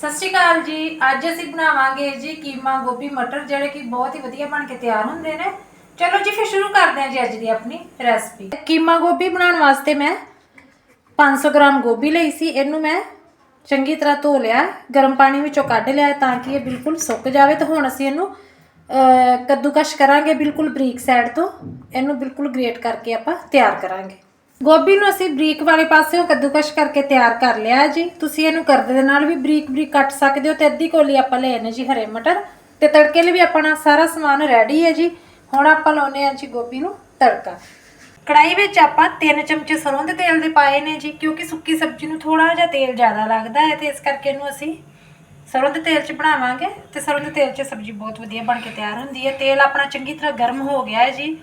ਸਤਿ ਸ਼੍ਰੀ ਅਕਾਲ ਜੀ। ਅੱਜ ਅਸੀਂ ਬਣਾਵਾਂਗੇ ਜੀ ਕੀਮਾ ਗੋਭੀ ਮਟਰ ਜਿਹੜੇ ਕਿ ਬਹੁਤ ਹੀ ਵਧੀਆ ਬਣ ਕੇ ਤਿਆਰ ਹੁੰਦੇ ਨੇ। ਚਲੋ ਜੀ ਫਿਰ ਸ਼ੁਰੂ ਕਰਦੇ ਹਾਂ ਜੀ ਅੱਜ ਦੀ ਆਪਣੀ ਰੈਸਪੀ। ਕੀਮਾ ਗੋਭੀ ਬਣਾਉਣ ਵਾਸਤੇ ਮੈਂ 500 ਗ੍ਰਾਮ ਗੋਭੀ ਲਈ ਸੀ। ਇਹਨੂੰ ਮੈਂ ਚੰਗੀ ਤਰ੍ਹਾਂ ਧੋ ਲਿਆ ਗਰਮ ਪਾਣੀ ਵਿੱਚੋਂ ਕੱਢ ਲਿਆ ਤਾਂ ਕਿ ਇਹ ਬਿਲਕੁਲ ਸੁੱਕ ਜਾਵੇ। ਤੇ ਹੁਣ ਅਸੀਂ ਇਹਨੂੰ ਅਹ, ਕੱਦੂਕਸ਼ ਕਰਾਂਗੇ ਬਿਲਕੁਲ ਬਰੀਕ ਸਾਈਡ ਤੋਂ। ਇਹਨੂੰ ਬਿਲਕੁਲ ਗ੍ਰੇਟ ਕਰਕੇ ਆਪਾਂ ਤਿਆਰ ਕਰਾਂਗੇ। ਗੋਭੀ ਨੂੰ ਅਸੀਂ ਬਰੀਕ ਵਾਲੇ ਪਾਸਿਓਂ ਕੱਦੂਕਸ਼ ਕਰਕੇ ਤਿਆਰ ਕਰ ਲਿਆ ਹੈ ਜੀ। ਤੁਸੀਂ ਇਹਨੂੰ ਕਰਦੇ ਦੇ ਨਾਲ ਵੀ ਬਰੀਕ ਬਰੀਕ ਕੱਟ ਸਕਦੇ ਹੋ ਤੇ ਅੱਧੀ ਕੋਲੀ ਆਪਾਂ ਲਏ ਨੇ ਜੀ ਹਰੇ ਮਟਰ। ਤੇ ਤੜਕੇ ਲਈ ਵੀ ਆਪਣਾ ਸਾਰਾ ਸਮਾਨ ਰੈਡੀ ਹੈ ਜੀ। ਹੁਣ ਆਪਾਂ ਲਾਉਨੇ ਆ ਜੀ ਗੋਭੀ ਨੂੰ ਤੜਕਾ। ਕੜਾਈ ਵਿੱਚ ਆਪਾਂ 3 ਚਮਚੇ ਸਰੋਂ ਦੇ ਤੇਲ ਦੇ ਪਾਏ ਨੇ ਜੀ, ਕਿਉਂਕਿ ਸੁੱਕੀ ਸਬਜ਼ੀ ਨੂੰ ਥੋੜਾ ਜਿਹਾ ਤੇਲ ਜ਼ਿਆਦਾ ਲੱਗਦਾ ਹੈ ਤੇ ਇਸ ਕਰਕੇ ਇਹਨੂੰ ਅਸੀਂ ਸਰੋਂ ਦੇ ਤੇਲ 'ਚ ਬਣਾਵਾਂਗੇ ਤੇ ਸਰੋਂ ਦੇ ਤੇਲ 'ਚ ਸਬਜ਼ੀ ਬਹੁਤ ਵਧੀਆ ਬਣ ਕੇ ਤਿਆਰ ਹੁੰਦੀ ਹੈ। ਤੇਲ ਆਪਣਾ ਚੰਗੀ ਤਰ੍ਹਾਂ ਗਰਮ ਹੋ ਗਿਆ ਹੈ ਜੀ।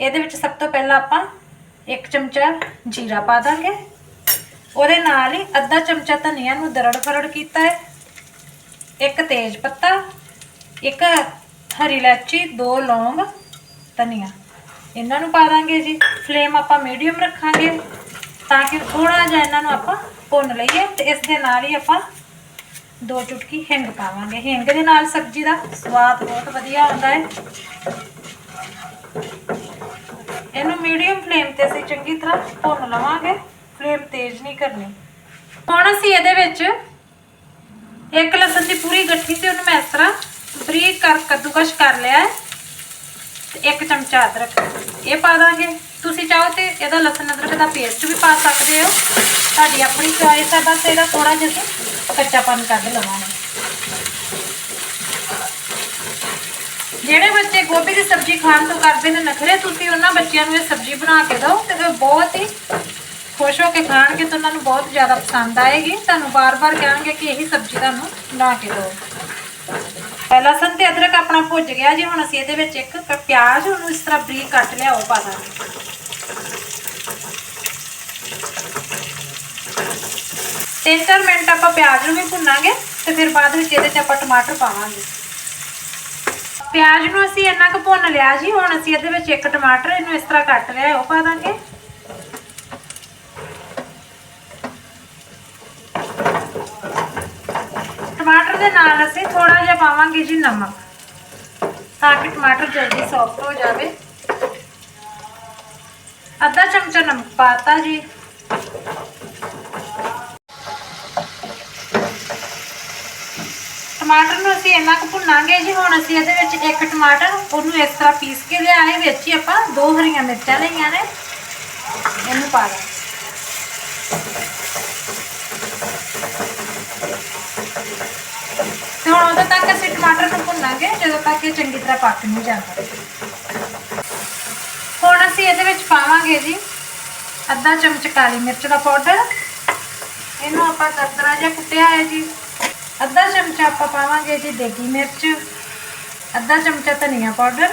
ਇਹਦੇ ਵਿੱਚ ਸਭ ਤੋਂ ਪਹਿਲਾਂ ਆਪਾਂ ਇੱਕ ਚਮਚਾ ਜੀਰਾ ਪਾ ਦਾਂਗੇ। ਉਹਦੇ ਨਾਲ ਹੀ ਅੱਧਾ ਚਮਚਾ ਧਨੀਆ ਨੂੰ ਦਰੜ ਫਰੜ ਕੀਤਾ ਹੈ। ਇੱਕ ਤੇਜ ਪੱਤਾ, ਇੱਕ ਹਰੀ ਇਲਾਚੀ ਦੋ ਲੌਂਗ, ਧਨੀਆ। ਇਹਨਾਂ ਨੂੰ ਪਾ ਦਾਂਗੇ ਜੀ। ਫਲੇਮ ਆਪਾਂ ਮੀਡੀਅਮ ਰੱਖਾਂਗੇ ਤਾਂ ਕਿ ਥੋੜਾ ਜਿਹਾ ਇਹਨਾਂ ਨੂੰ ਆਪਾਂ ਭੁੰਨ ਲਈਏ ਤੇ ਇਸ ਦੇ ਨਾਲ ਹੀ ਆਪਾਂ ਦੋ ਚੁਟਕੀ ਹਿੰਗ ਪਾਵਾਂਗੇ। ਹਿੰਗ ਦੇ ਨਾਲ ਸਬਜ਼ੀ ਦਾ ਸਵਾਦ ਬਹੁਤ ਵਧੀਆ ਆਉਂਦਾ ਹੈ। ਇਹਨੂੰ ਮੀਡੀਅਮ ਫਲੇਮ ਤੇ ਅਸੀਂ ਚੰਗੀ ਤਰ੍ਹਾਂ ਭੁੰਨ ਲਵਾਂਗੇ। ਫਲੇਮ ਤੇਜ਼ ਨਹੀਂ ਕਰਨੀ। ਹੁਣ ਅਸੀਂ ਇਹਦੇ ਵਿੱਚ ਇੱਕ ਲਸਣ ਦੀ ਪੂਰੀ ਗੱਠੀ ਤੇ ਉਹਨੂੰ ਮੈਂ ਇਸ ਤਰ੍ਹਾਂ ਬਰੀਕ ਕਰ ਕੱਦੂਕਸ਼ ਕਰ ਲਿਆ ਤੇ ਇੱਕ ਚਮਚਾ ਅਦਰਕ ਇਹ ਪਾ ਦਾਂਗੇ। ਤੁਸੀਂ ਚਾਹੋ ਤੇ ਇਹਦਾ ਲਸਣ ਅਦਰਕ ਦਾ ਪੇਸਟ ਵੀ ਪਾ ਸਕਦੇ ਹੋ। ਤੁਹਾਡੀ ਆਪਣੀ ਚੋਇਸ ਹੈ, ਬਸ ਇਹਦਾ ਥੋੜਾ ਜਿਹਾ ਅਸੀਂ ਕੱਚਾਪਨ ਕੱਢ ਲਵਾਂਗੇ। ਜਿਹੜੇ ਬੱਚੇ ਗੋਭੀ ਦੀ ਸਬਜ਼ੀ ਖਾਣ ਤੋਂ ਕਰਦੇ ਨੇ ਨਖਰੇ, ਤੁਸੀਂ ਉਹਨਾਂ ਬੱਚਿਆਂ ਨੂੰ ਇਹ ਸਬਜ਼ੀ ਬਣਾ ਕੇ ਦਿਓ ਤੇ ਉਹ ਬਹੁਤ ਹੀ ਖੁਸ਼ ਹੋ ਕੇ ਖਾਣਗੇ ਤੇ ਉਹਨਾਂ ਨੂੰ ਬਹੁਤ ਜ਼ਿਆਦਾ ਪਸੰਦ ਆਏਗੀ। ਤੁਹਾਨੂੰ ਬਾਰ-ਬਾਰ ਕਹਾਂਗੇ ਕਿ ਇਹੀ ਸਬਜ਼ੀ ਤੁਹਾਨੂੰ ਬਣਾ ਕੇ ਦਿਓ। ਲਸਣ ਤੇ ਅਦਰਕ ਆਪਣਾ ਭੁੱਜ ਗਿਆ ਜੀ, ਹੁਣ ਅਸੀਂ ਇਹਦੇ ਵਿੱਚ ਇੱਕ ਪਿਆਜ਼, ਉਹਨੂੰ ਇਸ ਤਰ੍ਹਾਂ ਬਰੀਕ ਕੱਟ ਲਿਆ ਉਹ ਪਾ ਦਾਂਗੇ। ਤਿੰਨ ਚਾਰ ਮਿੰਟ ਆਪਾਂ ਪਿਆਜ਼ ਨੂੰ ਵੀ ਭੁੰਨਾਂਗੇ ਤੇ ਫਿਰ ਬਾਅਦ ਵਿੱਚ ਇਹਦੇ 'ਚ ਆਪਾਂ ਟਮਾਟਰ ਪਾਵਾਂਗੇ। ਪਿਆਜ਼ ਨੂੰ ਅਸੀਂ ਇੰਨਾ ਕੁ ਭੁੰਨ ਲਿਆ ਜੀ, ਹੁਣ ਅਸੀਂ ਇਹਦੇ ਵਿੱਚ ਇੱਕ ਟਮਾਟਰ ਇਹਨੂੰ ਇਸ ਤਰ੍ਹਾਂ ਕੱਟ ਲਿਆ, ਉਹ ਪਾ ਦਾਂਗੇ। ਟਮਾਟਰ ਦੇ ਨਾਲ ਅਸੀਂ ਥੋੜਾ ਜਿਹਾ ਪਾਵਾਂਗੇ ਜੀ ਨਮਕ, ਤਾਂ ਕਿ ਟਮਾਟਰ ਜਲਦੀ ਸੌਫਟ ਹੋ ਜਾਵੇ। ਅੱਧਾ ਚਮਚਾ ਨਮਕ ਪਾਤਾ ਜੀ। ਟਮਾਟਰ ਨੂੰ ਅਸੀਂ ਇੰਨਾ ਕੁ ਭੁੰਨਾਂਗੇ ਜੀ, ਹੁਣ ਅਸੀਂ ਇਹਦੇ ਵਿੱਚ ਇੱਕ ਟਮਾਟਰ ਉਹਨੂੰ ਇਸ ਤਰ੍ਹਾਂ ਪੀਸ ਕੇ ਲਿਆਏ ਵਿੱਚ ਹੀ ਆਪਾਂ ਦੋ ਹਰੀਆਂ ਮਿਰਚਾਂ ਲਈਆਂ ਨੇ। ਇਹਨੂੰ ਪਾ ਦਾਂਗੇ ਤੇ ਹੁਣ ਉਦੋਂ ਤੱਕ ਅਸੀਂ ਟਮਾਟਰ ਨੂੰ ਭੁੰਨਾਂਗੇ, ਜਦੋਂ ਤੱਕ ਇਹ ਚੰਗੀ ਤਰ੍ਹਾਂ ਪੱਕ ਨਹੀਂ ਜਾਂਦਾ। ਹੁਣ ਅਸੀਂ ਇਹਦੇ ਵਿੱਚ ਪਾਵਾਂਗੇ ਜੀ ਅੱਧਾ ਚਮਚ ਕਾਲੀ ਮਿਰਚ ਦਾ ਪਾਊਡਰ। ਇਹਨੂੰ ਆਪਾਂ ਦਰਦਰਾ ਜਿਹਾ ਕੁੱਟਿਆ ਹੈ ਜੀ। ਅੱਧਾ ਚਮਚਾ ਆਪਾਂ ਪਾਵਾਂਗੇ ਜੀ ਦੇਗੀ ਮਿਰਚ, ਅੱਧਾ ਚਮਚਾ ਧਨੀਆ ਪਾਊਡਰ,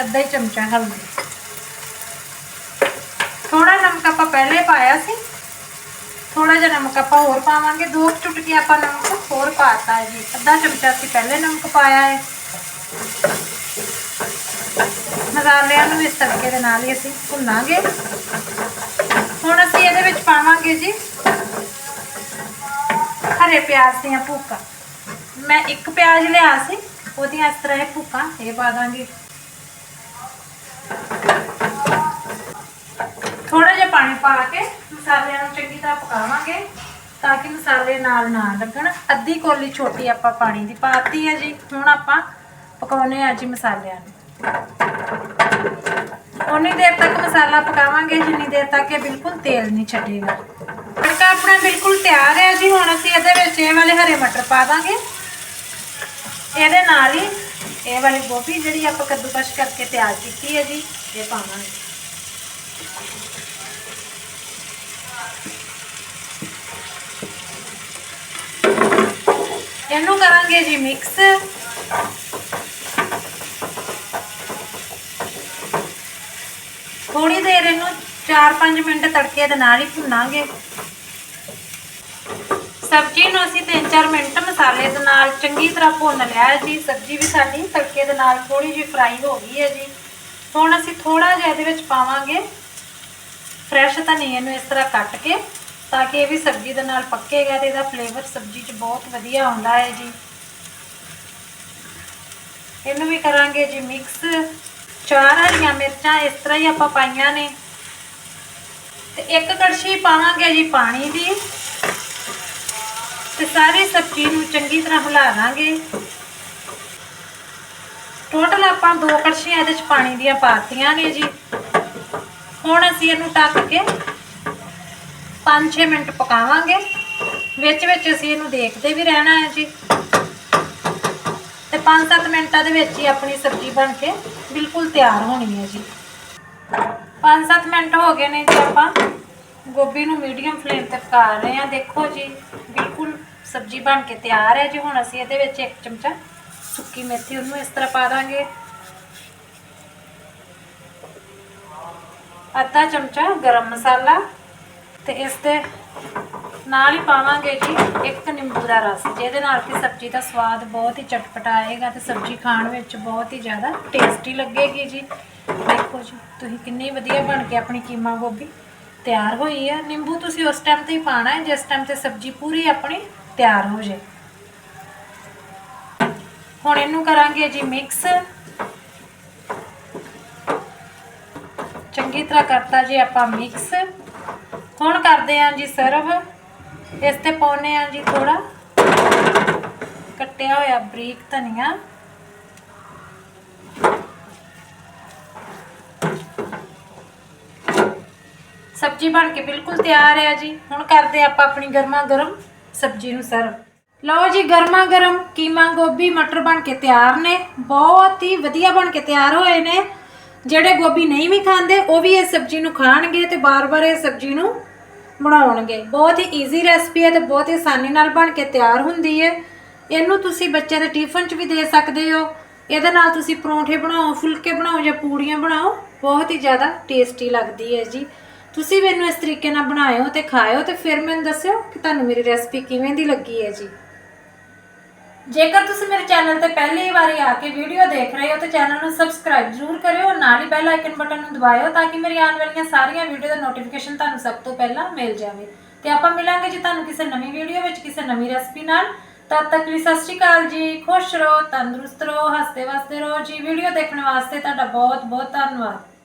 ਅੱਧਾ ਹੀ ਚਮਚਾ ਹਲਦੀ। ਥੋੜਾ ਨਮਕ ਆਪਾਂ ਪਹਿਲੇ ਪਾਇਆ ਸੀ ਥੋੜਾ ਜਿਹਾ ਨਮਕ ਆਪਾਂ ਹੋਰ ਪਾਵਾਂਗੇ। ਦੋ ਕੁ ਚੁਟਕੀ ਆਪਾਂ ਨਮਕ ਹੋਰ ਪਾਤਾ ਜੀ। ਅੱਧਾ ਚਮਚਾ ਅਸੀਂ ਪਹਿਲੇ ਨਮਕ ਪਾਇਆ ਹੈ। ਮਸਾਲਿਆਂ ਨੂੰ ਇਸ ਤੜਕੇ ਦੇ ਨਾਲ ਹੀ ਅਸੀਂ ਭੁੰਨਾਂਗੇ। ਹੁਣ ਅਸੀਂ ਇਹਦੇ ਵਿੱਚ ਪਾਵਾਂਗੇ ਜੀ ਹਰੇ ਪਿਆਜ਼ ਦੀਆਂ ਭੁੱਕਾਂ। ਮੈਂ ਇੱਕ ਪਿਆਜ਼ ਲਿਆ ਸੀ, ਉਹਦੀਆਂ ਇਸ ਤਰ੍ਹਾਂ ਇਹ ਭੁੱਕਾਂ, ਇਹ ਪਾ ਦਾਂਗੇ। ਥੋੜਾ ਜਿਹਾ ਪਾਣੀ ਪਾ ਕੇ ਮਸਾਲਿਆਂ ਨੂੰ ਚੰਗੀ ਤਰ੍ਹਾਂ ਪਕਾਵਾਂਗੇ, ਤਾਂ ਕਿ ਮਸਾਲੇ ਨਾਲ ਨਾ ਲੱਗਣ। ਅੱਧੀ ਕੋਲੀ ਛੋਟੀ ਆਪਾਂ ਪਾਣੀ ਦੀ ਪਾਤੀ ਹੈ ਜੀ, ਹੁਣ ਆਪਾਂ ਪਕਾਉਨੇ ਆ ਜੀ ਮਸਾਲਿਆਂ ਨੂੰ। ਉਨੀ ਦੇਰ ਤੱਕ ਮਸਾਲਾ ਪਕਾਵਾਂਗੇ, ਜਿੰਨੀ ਦੇਰ ਤੱਕ ਇਹ ਬਿਲਕੁਲ ਤੇਲ ਨਹੀਂ ਛੱਡੇਗਾ। ਤੜਕਾ ਆਪਣਾ ਬਿਲਕੁਲ ਤਿਆਰ ਹੈ ਜੀ ਹੁਣ ਅਸੀਂ ਇਹਦੇ ਵਿੱਚ ਇਹ ਵਾਲੇ ਹਰੇ ਮਟਰ ਪਾ ਦਾਂਗੇ। ਇਹਦੇ ਨਾਲ ਹੀ ਇਹ ਵਾਲੀ ਗੋਭੀ ਜਿਹੜੀ ਆਪਾਂ ਕੱਦੂਕਸ਼ ਕਰਕੇ ਤਿਆਰ ਕੀਤੀ ਹੈ ਜੀ, ਇਹ ਪਾਵਾਂਗੇ। ਇਹਨੂੰ ਕਰਾਂਗੇ ਜੀ ਮਿਕਸ। ਥੋੜੀ ਦੇਰ ਇਹਨੂੰ 4-5 ਮਿੰਟ ਤੜਕੇ ਦੇ ਨਾਲ ਹੀ ਭੁੰਨਾਂਗੇ। ਸਬਜ਼ੀ ਨੂੰ ਅਸੀਂ 3-4 ਮਿੰਟ ਮਸਾਲੇ ਦੇ ਨਾਲ ਚੰਗੀ ਤਰ੍ਹਾਂ ਭੁੰਨ ਲਿਆ ਹੈ ਜੀ। ਸਬਜ਼ੀ ਵੀ ਸਾਡੀ ਤੜਕੇ ਦੇ ਨਾਲ ਥੋੜੀ ਜਿਹੀ ਫਰਾਈ ਹੋ ਗਈ ਹੈ ਜੀ। ਹੁਣ ਅਸੀਂ ਥੋੜਾ ਜਿਹਾ ਇਹਦੇ ਵਿੱਚ ਪਾਵਾਂਗੇ ਫਰੈਸ਼ ਧਨੀਏ ਨੂੰ ਇਸ ਤਰ੍ਹਾਂ ਕੱਟ ਕੇ, ਤਾਂ ਕਿ ਇਹ ਵੀ ਸਬਜ਼ੀ ਦੇ ਨਾਲ ਪੱਕੇਗਾ ਤੇ ਇਹਦਾ ਫਲੇਵਰ ਸਬਜ਼ੀ 'ਚ ਬਹੁਤ ਵਧੀਆ ਆਉਂਦਾ ਹੈ ਜੀ। ਇਹਨੂੰ ਵੀ ਕਰਾਂਗੇ ਜੀ ਮਿਕਸ ਚਾਰ ਹਰੀਆਂ ਮਿਰਚਾਂ ਇਸ ਤਰ੍ਹਾਂ ਹੀ ਆਪਾਂ ਪਾਈਆਂ ਨੇ। ਤੇ ਇੱਕ ਕੜਛੀ ਪਾਵਾਂਗੇ ਜੀ ਪਾਣੀ ਦੀ। ਸਾਰੀ ਸਬਜ਼ੀ ਨੂੰ ਚੰਗੀ ਤਰ੍ਹਾਂ ਹਿਲਾ ਲਾਂਗੇ। ਟੋਟਲ ਆਪਾਂ ਦੋ ਕੜਛੀਆਂ ਇਹਦੇ ਚ ਪਾਣੀ ਦੀਆਂ ਪਾਤੀਆਂ ਨੇ ਜੀ। ਹੁਣ ਅਸੀਂ ਇਹਨੂੰ ਟੱਕ ਕੇ 5-6 ਮਿੰਟ ਪਕਾਵਾਂਗੇ। ਵਿੱਚ ਵਿੱਚ ਅਸੀਂ ਇਹਨੂੰ ਦੇਖਦੇ ਵੀ ਰਹਿਣਾ ਹੈ ਜੀ। ਤੇ 5-7 ਮਿੰਟਾਂ ਦੇ ਵਿੱਚ ਹੀ ਆਪਣੀ ਸਬਜ਼ੀ ਬਣ ਕੇ ਬਿਲਕੁਲ ਤਿਆਰ ਹੋਣੀ ਹੈ ਜੀ। 5-7 ਮਿੰਟ ਹੋ ਗਏ ਨੇ ਜੀ ਆਪਾਂ। ਗੋਭੀ ਨੂੰ ਮੀਡੀਅਮ ਫਲੇਮ ਤੇ ਪਕਾ ਰਹੇ ਹਾਂ। ਦੇਖੋ ਜੀ, ਬਿਲਕੁਲ ਸਬਜ਼ੀ ਬਣ ਕੇ ਤਿਆਰ ਹੈ ਜੀ। ਹੁਣ ਅਸੀਂ ਇਹਦੇ ਵਿੱਚ ਇੱਕ ਚਮਚਾ ਸੁੱਕੀ ਮੇਥੀ ਉਹਨੂੰ ਇਸ ਤਰ੍ਹਾਂ ਪਾ ਦਾਂਗੇ। ਅੱਧਾ ਚਮਚਾ ਗਰਮ ਮਸਾਲਾ ਤੇ ਇਸ ਦੇ ਨਾਲ ਹੀ ਪਾਵਾਂਗੇ ਜੀ ਇੱਕ ਨਿੰਬੂ ਦਾ ਰਸ। ਜਿਹਦੇ ਨਾਲ ਕਿ ਸਬਜ਼ੀ ਦਾ ਸਵਾਦ ਬਹੁਤ ਹੀ ਚਟਪਟਾ ਆਏਗਾ ਤੇ ਸਬਜ਼ੀ ਖਾਣ ਵਿੱਚ ਬਹੁਤ ਹੀ ਜ਼ਿਆਦਾ ਟੇਸਟੀ ਲੱਗੇਗੀ ਜੀ। ਦੇਖੋ ਜੀ, ਤੁਸੀਂ ਕਿੰਨੀ ਵਧੀਆ ਬਣ ਕੇ ਆਪਣੀ ਕੀਮਾ ਗੋਭੀ ਤਿਆਰ ਹੋਈ ਹੈ ਨਿੰਬੂ ਤੁਸੀਂ ਉਸ ਟਾਈਮ ਤੇ ਹੀ ਪਾਣਾ ਹੈ, ਜਿਸ ਟਾਈਮ ਤੇ ਸਬਜ਼ੀ ਪੂਰੀ ਆਪਣੀ ਤਿਆਰ ਹੋ ਜਾਏ ਹੁਣ ਇਹਨੂੰ ਕਰਾਂਗੇ ਜੀ ਮਿਕਸ ਚੰਗੀ ਤਰ੍ਹਾਂ ਕਰਤਾ ਜੀ ਆਪਾਂ ਮਿਕਸ ਹੁਣ ਕਰਦੇ ਆਂ ਜੀ ਸਰਵ ਇਸ ਤੇ ਪਾਉਨੇ ਆਂ ਜੀ ਥੋੜਾ ਕੱਟਿਆ ਹੋਇਆ ਬਰੀਕ ਧਨੀਆ। ਸਬਜ਼ੀ ਬਣ ਕੇ ਬਿਲਕੁਲ ਤਿਆਰ ਹੈ ਜੀ। ਹੁਣ ਕਰਦੇ ਆਪਾਂ ਆਪਣੀ ਗਰਮਾ ਗਰਮ ਸਬਜ਼ੀ ਨੂੰ ਸਰਵ। ਲਓ ਜੀ, ਗਰਮਾ ਗਰਮ ਕੀਮਾ ਗੋਭੀ, ਮਟਰ ਬਣ ਕੇ ਤਿਆਰ ਨੇ। ਬਹੁਤ ਹੀ ਵਧੀਆ ਬਣ ਕੇ ਤਿਆਰ ਹੋਏ ਨੇ। ਜਿਹੜੇ ਗੋਭੀ ਨਹੀਂ ਵੀ ਖਾਂਦੇ, ਉਹ ਵੀ ਇਹ ਸਬਜ਼ੀ ਨੂੰ ਖਾਣਗੇ ਤੇ ਬਾਰ-ਬਾਰ ਇਹ ਸਬਜ਼ੀ ਨੂੰ ਬਣਾਉਣਗੇ। ਬਹੁਤ ਹੀ ਈਜ਼ੀ ਰੈਸਪੀ ਹੈ ਤੇ ਬਹੁਤ ਹੀ ਆਸਾਨੀ ਨਾਲ ਬਣ ਕੇ ਤਿਆਰ ਹੁੰਦੀ ਹੈ। ਇਹਨੂੰ ਤੁਸੀਂ ਬੱਚਿਆਂ ਦੇ ਟਿਫਨ 'ਚ ਵੀ ਦੇ ਸਕਦੇ ਹੋ। ਇਹਦੇ ਨਾਲ ਤੁਸੀਂ ਪਰੌਂਠੇ ਬਣਾਓ, ਫੁਲਕੇ ਬਣਾਓ ਜਾਂ ਪੂੜੀਆਂ ਬਣਾਓ। ਬਹੁਤ ਹੀ ਜ਼ਿਆਦਾ ਟੇਸਟੀ ਲੱਗਦੀ ਹੈ ਜੀ। ਤੁਸੀਂ ਮੈਨੂੰ ਇਸ ਤਰੀਕੇ ਨਾਲ ਬਣਾਇਓ ਤੇ ਖਾਇਓ ਤੇ ਫਿਰ ਮੈਨੂੰ ਦੱਸਿਓ ਕਿ ਤੁਹਾਨੂੰ ਮੇਰੀ ਰੈਸਪੀ ਕਿਵੇਂ ਦੀ ਲੱਗੀ ਹੈ ਜੀ। ਜੇਕਰ ਤੁਸੀਂ ਮੇਰੇ ਚੈਨਲ ਤੇ ਪਹਿਲੀ ਵਾਰੀ ਆ ਕੇ ਵੀਡੀਓ ਦੇਖ ਰਹੇ ਹੋ ਤਾਂ ਚੈਨਲ ਨੂੰ ਸਬਸਕ੍ਰਾਈਬ ਜ਼ਰੂਰ ਕਰਿਓ ਔਰ ਨਾਲ ਹੀ ਬੈਲ ਆਈਕਨ ਬਟਨ ਨੂੰ ਦਬਾਇਓ ਤਾਂ ਕਿ ਮੇਰੀ ਆਉਣ ਵਾਲੀਆਂ ਸਾਰੀਆਂ ਵੀਡੀਓ ਦਾ ਨੋਟੀਫਿਕੇਸ਼ਨ ਤੁਹਾਨੂੰ ਸਭ ਤੋਂ ਪਹਿਲਾਂ ਮਿਲ ਜਾਵੇ। ਤੇ ਆਪਾਂ ਮਿਲਾਂਗੇ ਜੀ ਤੁਹਾਨੂੰ ਕਿਸੇ ਨਵੀਂ ਵੀਡੀਓ ਵਿੱਚ ਕਿਸੇ ਨਵੀਂ ਰੈਸਪੀ ਨਾਲ। ਤਦ ਤੱਕ ਲਈ ਸਤਿ ਸ਼੍ਰੀ ਅਕਾਲ ਜੀ, ਖੁਸ਼ ਰਹੋ, ਤੰਦਰੁਸਤ ਰਹੋ ਹੱਸਦੇ ਵਸਦੇ ਰਹੋ ਜੀ। ਵੀਡੀਓ ਦੇਖਣ ਵਾਸਤੇ ਤੁਹਾਡਾ ਬਹੁਤ ਬਹੁਤ ਧੰਨਵਾਦ।